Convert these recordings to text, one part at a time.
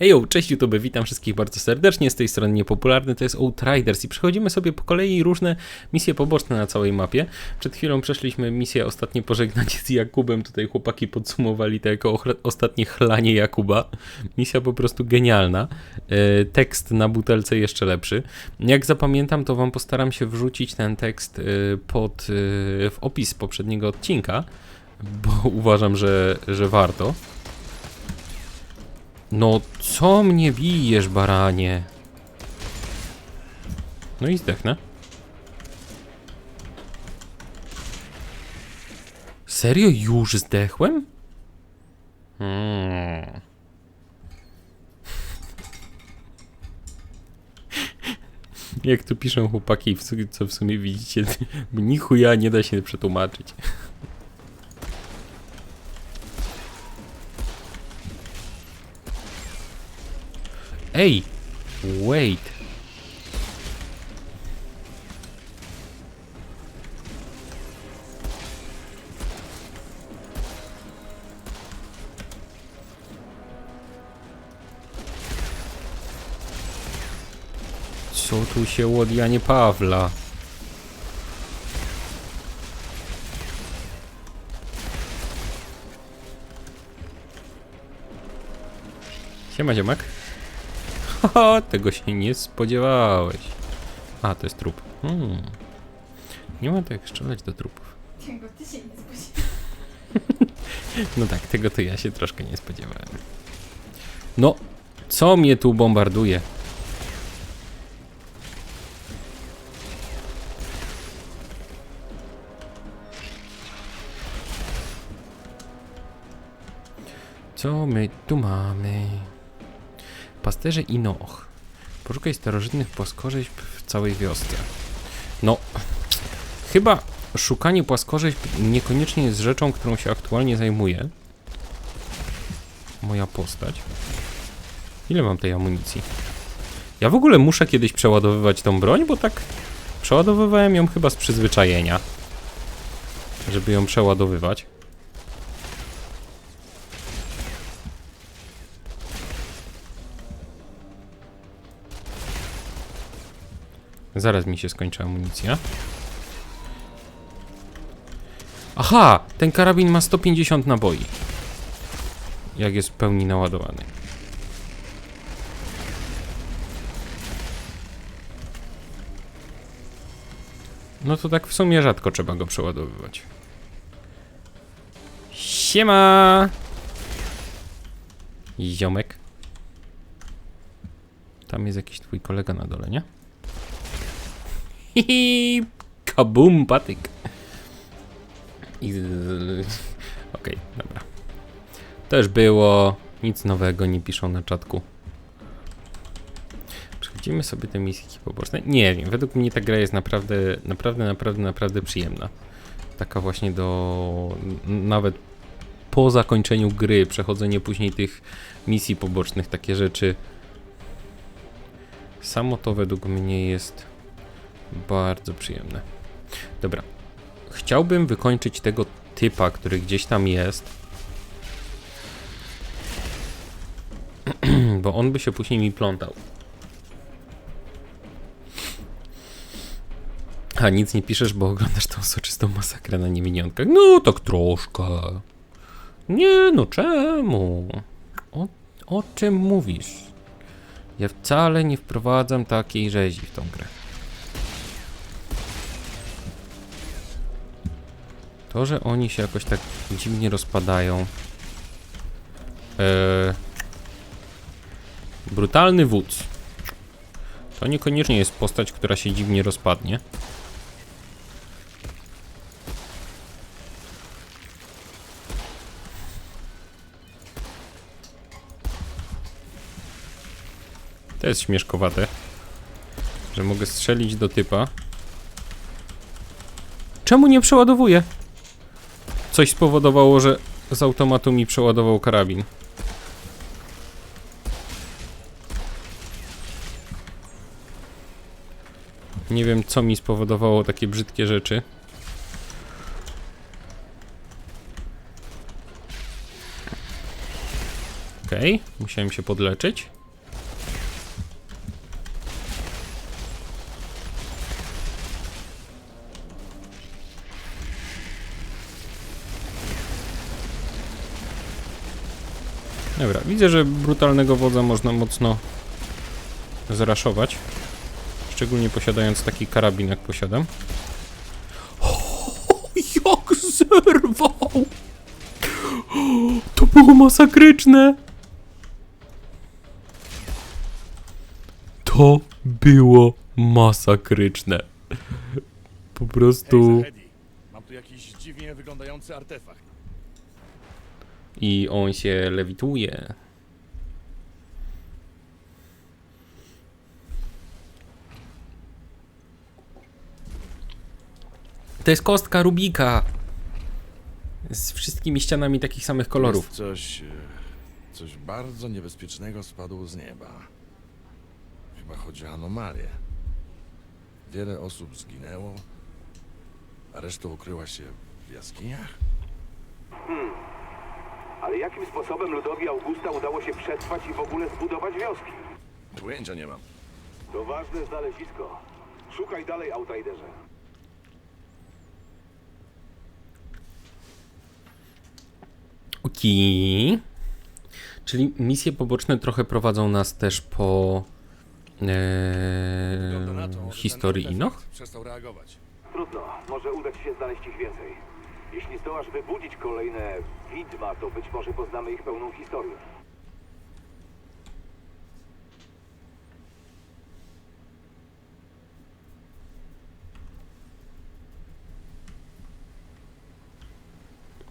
Ejo, cześć YouTube, witam wszystkich bardzo serdecznie, z tej strony niepopularny, to jest Outriders i przechodzimy sobie po kolei różne misje poboczne na całej mapie. Przed chwilą przeszliśmy misję Ostatnie Pożegnanie z Jakubem, tutaj chłopaki podsumowali to jako ostatnie chlanie Jakuba. Misja po prostu genialna, e, tekst na butelce jeszcze lepszy. Jak zapamiętam, to wam postaram się wrzucić ten tekst e, pod, e, w opis poprzedniego odcinka, bo uważam, że, że warto. No co mnie bijesz, baranie? No i zdechnę. Serio już zdechłem? Hmm. Jak tu piszą chłopaki, co w sumie widzicie, ni chuja nie da się przetłumaczyć. Ej! Wait! Co tu się od Janie Pawla? Siema ziomek. Haha, tego się nie spodziewałeś. A, to jest trup. Hmm. Nie ma tak strzelać do trupów. Czego ty się nie spodziewasz? No tak, tego to ja się troszkę nie spodziewałem. No, co mnie tu bombarduje? Co my tu mamy? Pasterze i Noch. Poszukaj starożytnych płaskorzeźb w całej wiosce. No, chyba szukanie płaskorzeźb niekoniecznie jest rzeczą, którą się aktualnie zajmuje. Moja postać. Ile mam tej amunicji? Ja w ogóle muszę kiedyś przeładowywać tą broń, bo tak przeładowywałem ją chyba z przyzwyczajenia. Żeby ją przeładowywać. Zaraz mi się skończy amunicja. Aha! Ten karabin ma 150 naboi. Jak jest w pełni naładowany. No to tak w sumie rzadko trzeba go przeładowywać. Siema! Ziomek. Tam jest jakiś twój kolega na dole, nie? Kabum, patyk. I... Okej, dobra. Też było. Nic nowego nie piszą na czatku. Przechodzimy sobie te misje poboczne. Nie wiem, według mnie ta gra jest naprawdę, naprawdę, naprawdę, naprawdę przyjemna. Taka właśnie do... nawet po zakończeniu gry, przechodzenie później tych misji pobocznych, takie rzeczy. Samo to według mnie jest bardzo przyjemne. Dobra. Chciałbym wykończyć tego typa, który gdzieś tam jest. Bo on by się później mi plątał. A nic nie piszesz, bo oglądasz tą soczystą masakrę na niewinionkach. No, tak troszkę. Nie, no czemu? O, o czym mówisz? Ja wcale nie wprowadzam takiej rzezi w tą grę. To, że oni się jakoś tak dziwnie rozpadają. Eee, brutalny wódz. To niekoniecznie jest postać, która się dziwnie rozpadnie. To jest śmieszkowate, że mogę strzelić do typa. Czemu nie przeładowuje? Coś spowodowało, że z automatu mi przeładował karabin. Nie wiem, co mi spowodowało takie brzydkie rzeczy. Ok. Okej, musiałem się podleczyć. Dobra, widzę, że brutalnego wodza można mocno zraszować. Szczególnie posiadając taki karabin, jak posiadam. jak zerwał! To było masakryczne! To było masakryczne. Po prostu... Mam tu jakiś dziwnie wyglądający artefakt. I on się lewituje. To jest kostka Rubika. Z wszystkimi ścianami takich samych kolorów. Jest coś, e, coś bardzo niebezpiecznego spadło z nieba. Chyba chodzi o anomalię. Wiele osób zginęło, a reszta ukryła się w jaskiniach? Ale jakim sposobem ludowi Augusta udało się przetrwać i w ogóle zbudować wioski? Pojęcia nie mam. To ważne znalezisko. Szukaj dalej, Outriderze. Okej. Czyli misje poboczne trochę prowadzą nas też po Wygląda na e, historii artefakt przestał reagować. Trudno, może udać się znaleźć ich więcej. Jeśli zdołasz wybudzić kolejne widma, to być może poznamy ich pełną historię.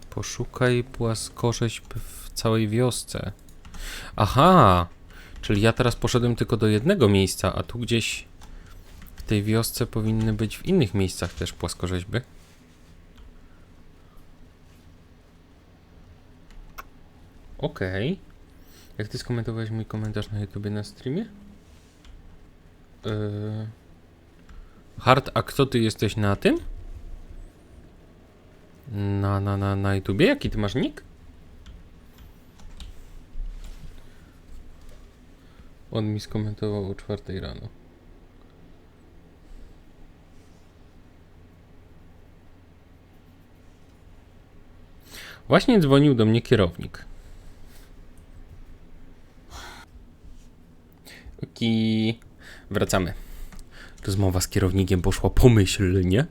Poszukaj płaskorzeźb w całej wiosce. Aha! Czyli ja teraz poszedłem tylko do jednego miejsca, a tu gdzieś w tej wiosce powinny być w innych miejscach też płaskorzeźby. Okej. Jak ty skomentowałeś mój komentarz na YouTubie na streamie? Yy... Hard, a kto ty jesteś na tym? Na, na, na, na YouTubie? Jaki ty masz nick? On mi skomentował o czwartej rano. Właśnie dzwonił do mnie kierownik. Oki. Wracamy. Rozmowa z kierownikiem poszła pomyślnie.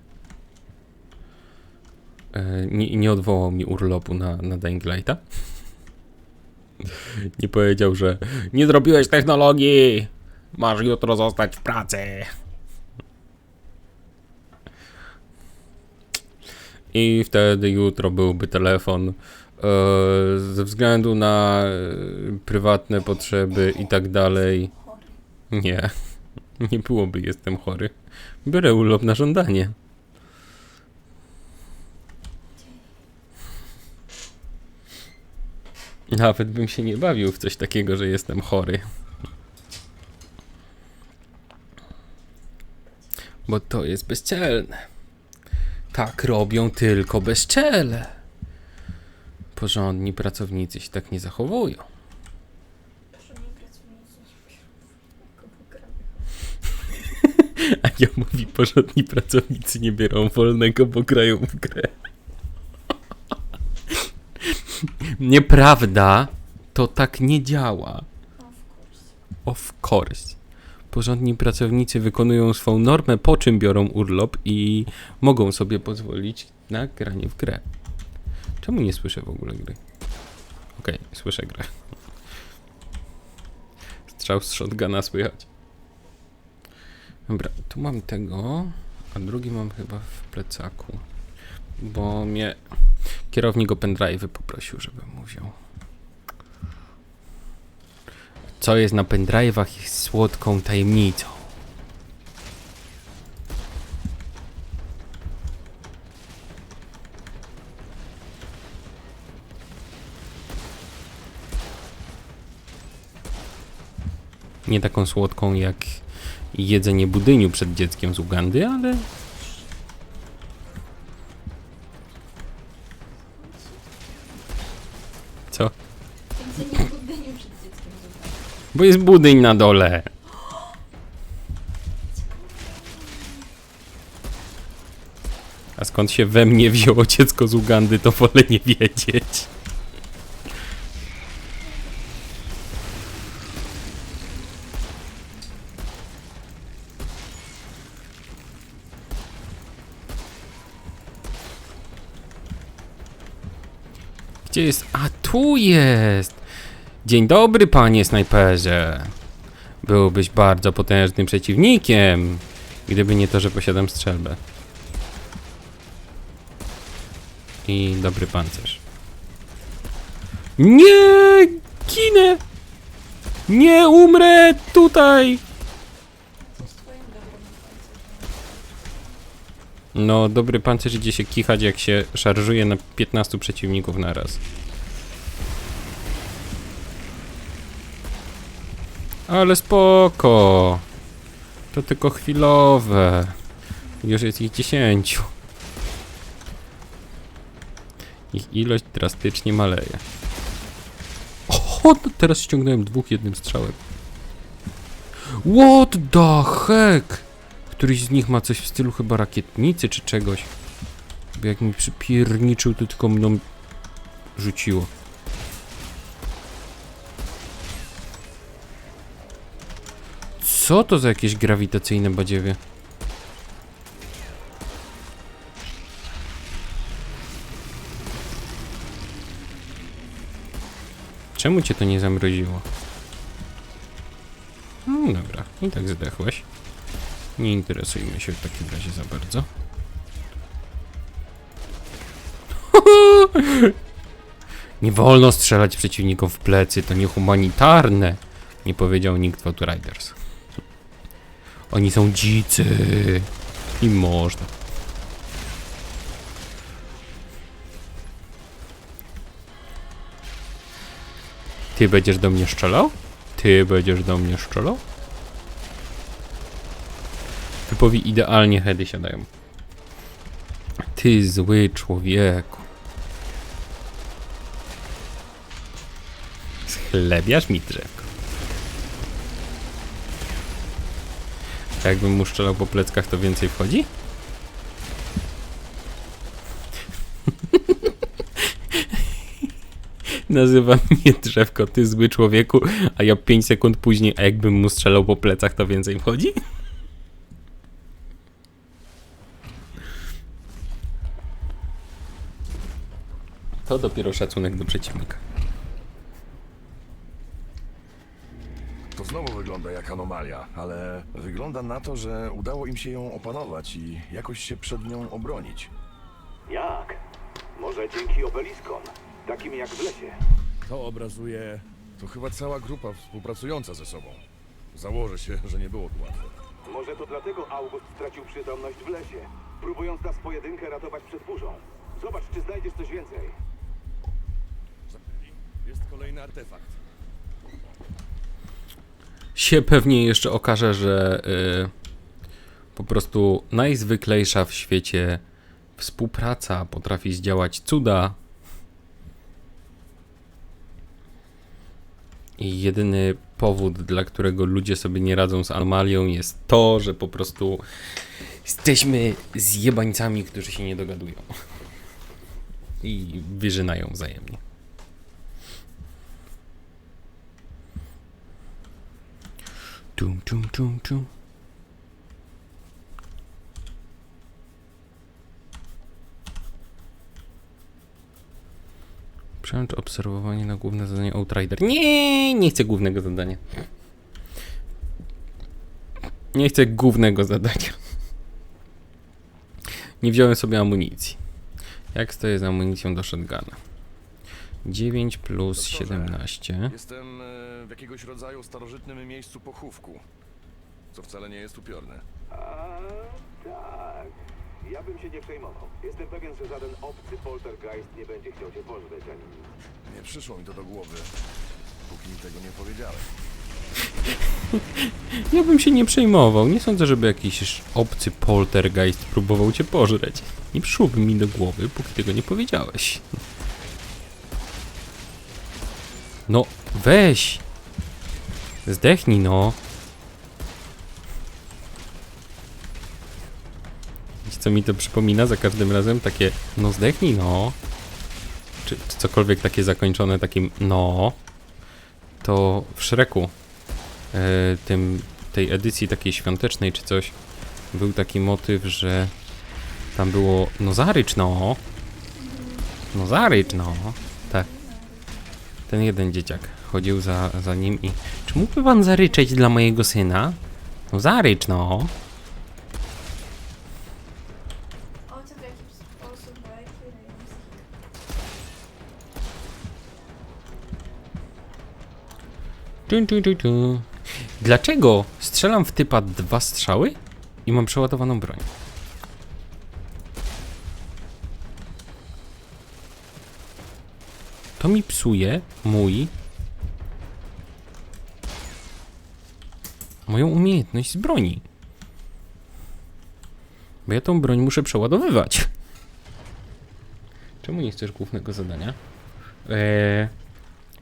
E, nie, nie odwołał mi urlopu na, na Dying Lighta. Nie powiedział, że nie zrobiłeś technologii, masz jutro zostać w pracy. I wtedy jutro byłby telefon. e, Ze względu na prywatne potrzeby i tak dalej. Nie, nie byłoby jestem chory. Biorę urlop na żądanie. Nawet bym się nie bawił w coś takiego, że jestem chory. Bo to jest bezczelne. Tak robią tylko bezczele. Porządni pracownicy się tak nie zachowują. Mówi, porządni pracownicy nie biorą wolnego, bo grają w grę. Nieprawda. To tak nie działa. Of course. Porządni pracownicy wykonują swą normę, po czym biorą urlop i mogą sobie pozwolić na granie w grę. Czemu nie słyszę w ogóle gry? Okej, słyszę grę. Strzał z shotguna słychać. Dobra, tu mam tego, a drugi mam chyba w plecaku. Bo mnie kierownik o pendrive'y poprosił, żebym mu wziął. Co jest na pendrive'ach jest słodką tajemnicą. Nie taką słodką jak jedzenie budyniu przed dzieckiem z Ugandy, ale Co? Bo jest budyń na dole. A skąd się we mnie wzięło dziecko z Ugandy, to wolę nie wiedzieć. Gdzie jest? A tu jest! Dzień dobry, panie snajperze. Byłbyś bardzo potężnym przeciwnikiem, gdyby nie to, że posiadam strzelbę. I dobry pancerz. Nie! Ginę! Nie umrę tutaj! Co z twoim dobrym pancerzem? No, dobry pancerz idzie się kichać, jak się szarżuje na 15 przeciwników na raz. Ale spoko. To tylko chwilowe. Już jest ich 10. Ich ilość drastycznie maleje. O, teraz ściągnąłem dwóch jednym strzałem. What the heck? Któryś z nich ma coś w stylu chyba rakietnicy czy czegoś. Bo jak mi przypierniczył, to tylko mną rzuciło. Co to za jakieś grawitacyjne badziewie? Czemu cię to nie zamroziło? No dobra, i tak zdechłeś. Nie interesujmy się w takim razie za bardzo. Nie wolno strzelać przeciwnikom w plecy, to niehumanitarne, nie powiedział nikt w Outriders. Oni są dzicy i można. Ty będziesz do mnie strzelał? Ty będziesz do mnie strzelał? Typowi idealnie heady siadają. Ty zły człowieku. Schlebiasz mi drzewko. A Jakbym mu strzelał po pleckach, to więcej wchodzi? Nazywa mnie drzewko, ty zły człowieku, a ja 5 sekund później, a jakbym mu strzelał po plecach, to więcej wchodzi? To dopiero szacunek do przeciwnika. To znowu wygląda jak anomalia, ale wygląda na to, że udało im się ją opanować i jakoś się przed nią obronić. Jak? Może dzięki obeliskom, takim jak w lesie. To obrazuje. To chyba cała grupa współpracująca ze sobą. Założę się, że nie było tu łatwo. Może to dlatego August stracił przytomność w lesie, próbując nas w pojedynkę ratować przed burzą. Zobacz, czy znajdziesz coś więcej. Jest kolejny artefakt. się pewnie jeszcze okaże, że y, po prostu najzwyklejsza w świecie współpraca potrafi zdziałać cuda. I jedyny powód, dla którego ludzie sobie nie radzą z anomalią, jest to, że po prostu jesteśmy zjebańcami, którzy się nie dogadują. I wyrzynają wzajemnie. Tum, tum, tum, tum. Przełącz obserwowanie na główne zadanie Outrider. Nie, nie chcę głównego zadania. Nie chcę głównego zadania. Nie wziąłem sobie amunicji. Jak stoję z amunicją do shotguna? 9 plus Doktorze. 17. Jestem e, jakiegoś rodzaju starożytnym miejscu pochówku, co wcale nie jest upiorne. A tak. Ja bym się nie przejmował. Jestem pewien, że żaden obcy poltergeist nie będzie chciał cię pożreć ani nic. Nie przyszło mi to do głowy, póki mi tego nie powiedziałem. Ja bym się nie przejmował. Nie sądzę, żeby jakiś obcy poltergeist próbował cię pożreć. Nie przyszłoby mi do głowy, póki tego nie powiedziałeś. No, weź! Zdechnij no. Wiecie, co mi to przypomina za każdym razem? Takie, no zdechnij no. Czy, czy cokolwiek takie zakończone takim no. To w Shreku, e, tym, tej edycji takiej świątecznej czy coś, był taki motyw, że tam było no zarycz no. No zarycz no. Tak. Ten jeden dzieciak chodził za, za nim i czy mógłby pan zaryczeć dla mojego syna? No zarycz no. Dlaczego strzelam w typa dwa strzały i mam przeładowaną broń? To mi psuje mój. Moją umiejętność z broni. Bo ja tą broń muszę przeładowywać. Czemu nie chcesz głównego zadania? Eee,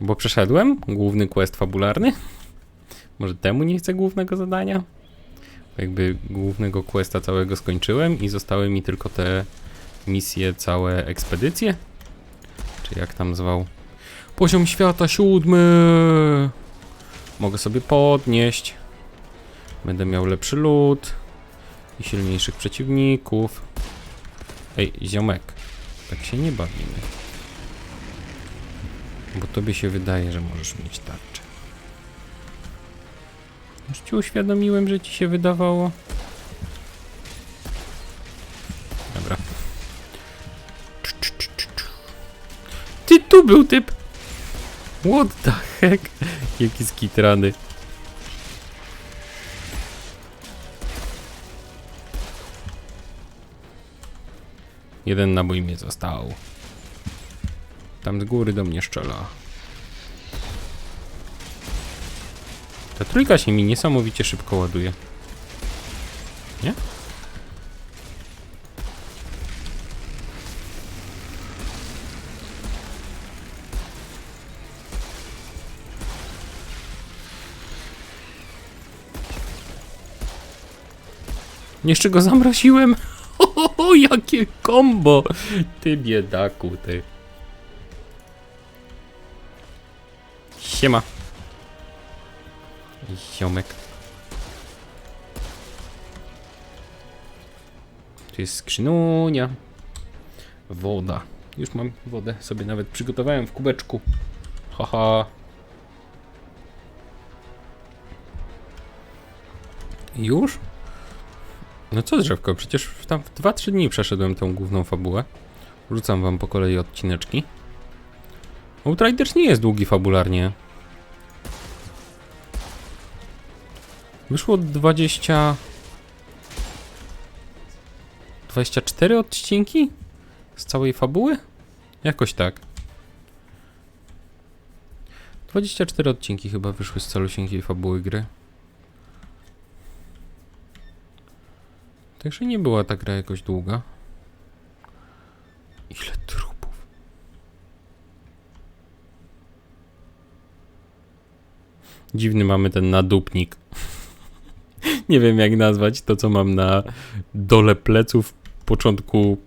bo przeszedłem główny quest fabularny. Może temu nie chcę głównego zadania? Jakby głównego questa całego skończyłem i zostały mi tylko te misje, całe ekspedycje. Czy jak tam zwał? Poziom świata siódmy! Mogę sobie podnieść. Będę miał lepszy lód i silniejszych przeciwników. Ej, ziomek, tak się nie bawimy. Bo tobie się wydaje, że możesz mieć tarczę. Już ci uświadomiłem, że ci się wydawało. Dobra. Ty, tu był typ! What the heck? Jaki skitrany. Jeden nabój mnie został. Tam z góry do mnie strzela. Ta trójka się mi niesamowicie szybko ładuje. Nie? Jeszcze go zamroziłem. Jakie kombo! Ty biedaku, ty. Siema. Ziomek. Tu jest skrzynunia. Woda. Już mam wodę, sobie nawet przygotowałem w kubeczku. Haha. Już? No co drzewko, przecież w tam w 2-3 dni przeszedłem tą główną fabułę. Rzucam wam po kolei odcineczki. Outriders nie jest długi fabularnie. Wyszło 20... 24 odcinki? Z całej fabuły? Jakoś tak. 24 odcinki chyba wyszły z calusieńkiej fabuły gry. Także nie była ta gra jakoś długa. Ile trupów. Dziwny mamy ten nadupnik. nie wiem jak nazwać to, co mam na dole pleców, początku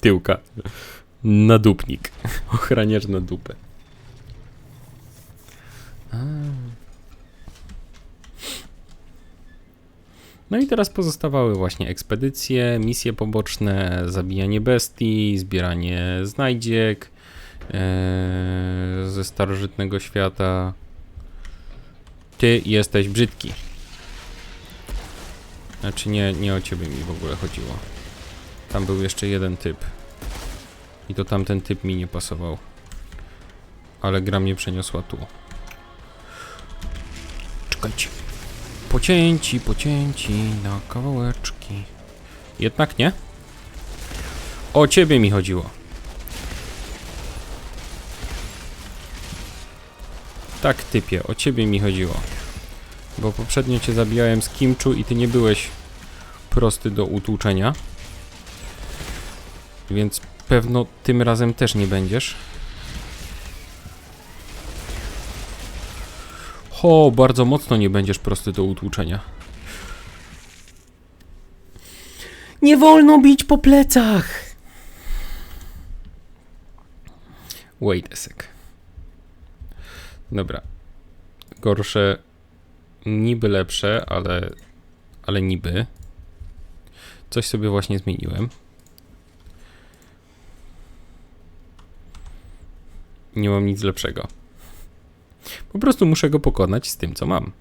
tyłka. Nadupnik. Ochraniacz na dupę. No i teraz pozostawały właśnie ekspedycje, misje poboczne, zabijanie bestii, zbieranie znajdziek e, ze starożytnego świata. Ty jesteś brzydki. Znaczy nie, nie o ciebie mi w ogóle chodziło. Tam był jeszcze jeden typ. I to tamten typ mi nie pasował. Ale gra mnie przeniosła tu. Czekajcie. Pocięci, pocięci na kawałeczki. Jednak nie? O ciebie mi chodziło. Tak, typie, o ciebie mi chodziło. Bo poprzednio cię zabijałem z kimczu i ty nie byłeś prosty do utłuczenia. Więc pewno tym razem też nie będziesz. Ho, bardzo mocno nie będziesz prosty do utłuczenia. Nie wolno bić po plecach! Wait a sec. Dobra. Gorsze, niby lepsze, ale, ale niby. Coś sobie właśnie zmieniłem. Nie mam nic lepszego. Po prostu muszę go pokonać z tym, co mam.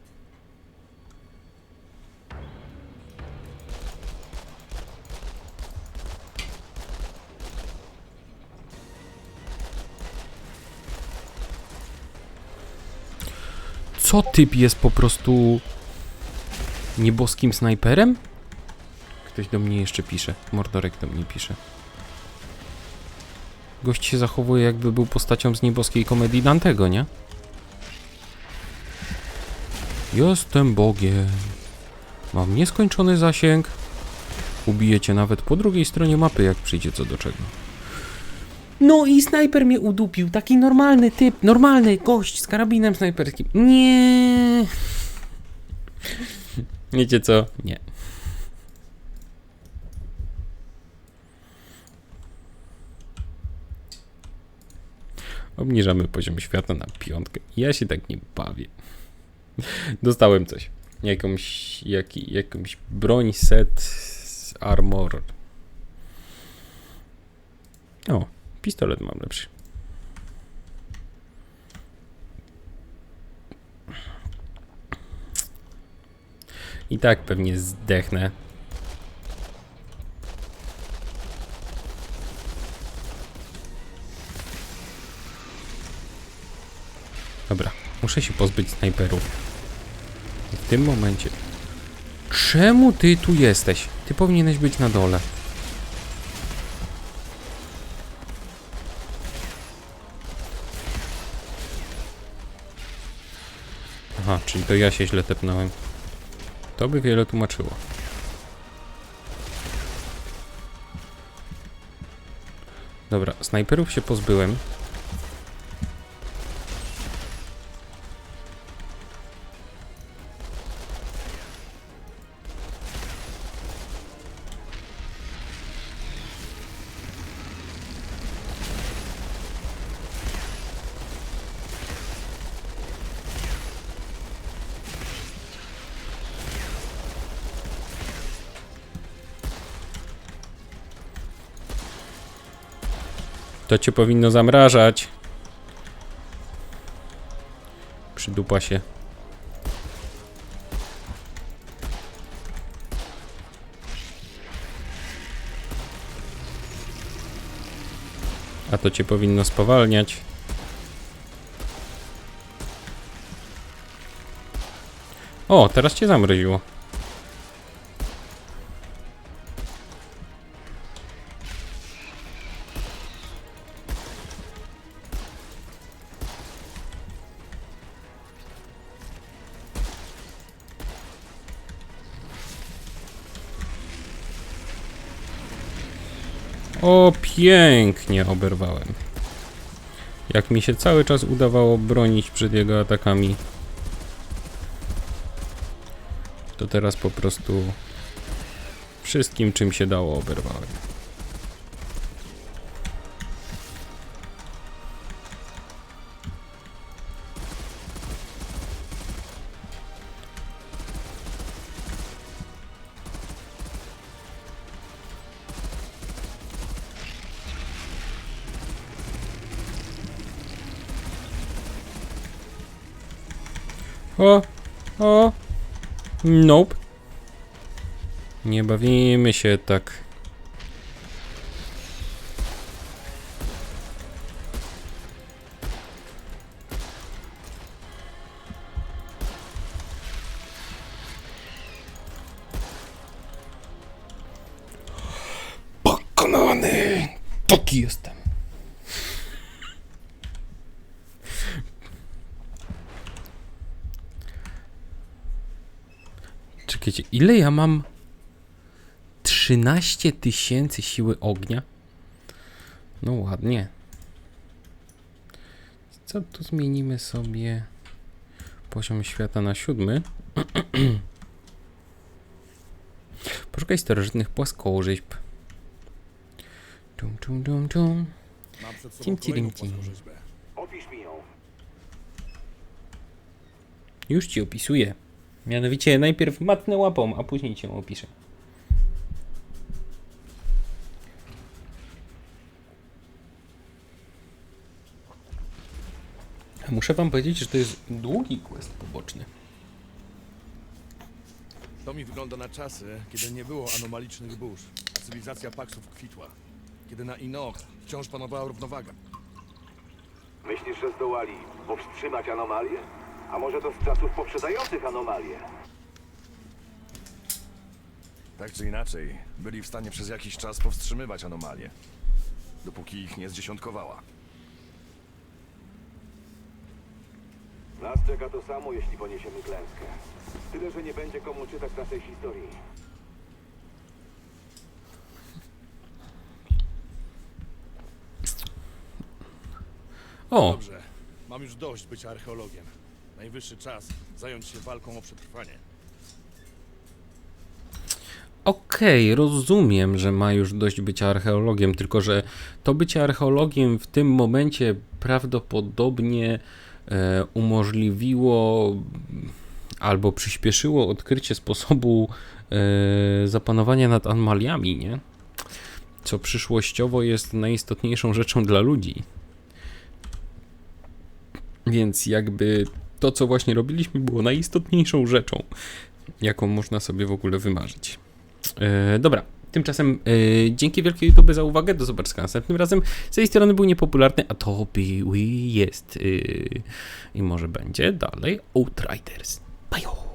Co typ jest po prostu nieboskim snajperem? Ktoś do mnie jeszcze pisze. Mordorek do mnie pisze. Gość się zachowuje jakby był postacią z nieboskiej komedii Dantego, nie? Jestem Bogiem. Mam nieskończony zasięg. Ubijecie nawet po drugiej stronie mapy, jak przyjdzie co do czego. No i snajper mnie udupił. Taki normalny typ, normalny gość z karabinem snajperskim. Nie. Wiecie co? Nie. Obniżamy poziom świata na piątkę. Ja się tak nie bawię. Dostałem coś. Jakąś, jaki, jakąś broń, set, armor. O, pistolet mam lepszy. I tak pewnie zdechnę. Dobra, muszę się pozbyć snajperów. W tym momencie. Czemu ty tu jesteś? Ty powinieneś być na dole. Aha, czyli to ja się źle tepnąłem. To by wiele tłumaczyło. Dobra, snajperów się pozbyłem. To cię powinno zamrażać. Przydupa się. A to cię powinno spowalniać. O, teraz cię zamroziło. Pięknie oberwałem. Jak mi się cały czas udawało bronić przed jego atakami, to teraz po prostu wszystkim, czym się dało, oberwałem. O, o, nope. Nie bawimy się tak. Pokonany! Taki jestem. Czekajcie, ile ja mam? 13 tysięcy siły ognia? No ładnie. Co tu zmienimy sobie? Poziom świata na siódmy. Poszukaj starożytnych. Mam przed Tim, sobą kolejną tim, tim. płaskorzeźbę. Opisz mi ją. Już ci opisuję. Mianowicie najpierw matnę łapą, a później cię opiszę. Muszę wam powiedzieć, że to jest długi quest poboczny. To mi wygląda na czasy, kiedy nie było anomalicznych burz. Cywilizacja Paxów kwitła. Kiedy na Inoch wciąż panowała równowaga. Myślisz, że zdołali powstrzymać anomalię? A może to z czasów poprzedzających anomalię? Tak czy inaczej, byli w stanie przez jakiś czas powstrzymywać anomalie. Dopóki ich nie zdziesiątkowała. Nas czeka to samo, jeśli poniesiemy klęskę. Tyle, że nie będzie komu czytać naszej historii. O, Dobrze, mam już dość bycia archeologiem. Najwyższy czas zająć się walką o przetrwanie. Okej, rozumiem, że ma już dość bycia archeologiem, tylko że to bycie archeologiem w tym momencie prawdopodobnie e, umożliwiło albo przyspieszyło odkrycie sposobu e, zapanowania nad anomaliami, nie? Co przyszłościowo jest najistotniejszą rzeczą dla ludzi. Więc jakby to, co właśnie robiliśmy, było najistotniejszą rzeczą, jaką można sobie w ogóle wymarzyć. E, dobra, tymczasem e, dzięki wielkie YouTube za uwagę, do zobaczenia następnym razem. Z tej strony był niepopularny, a to by jest e, i może będzie dalej Outriders. Bajo!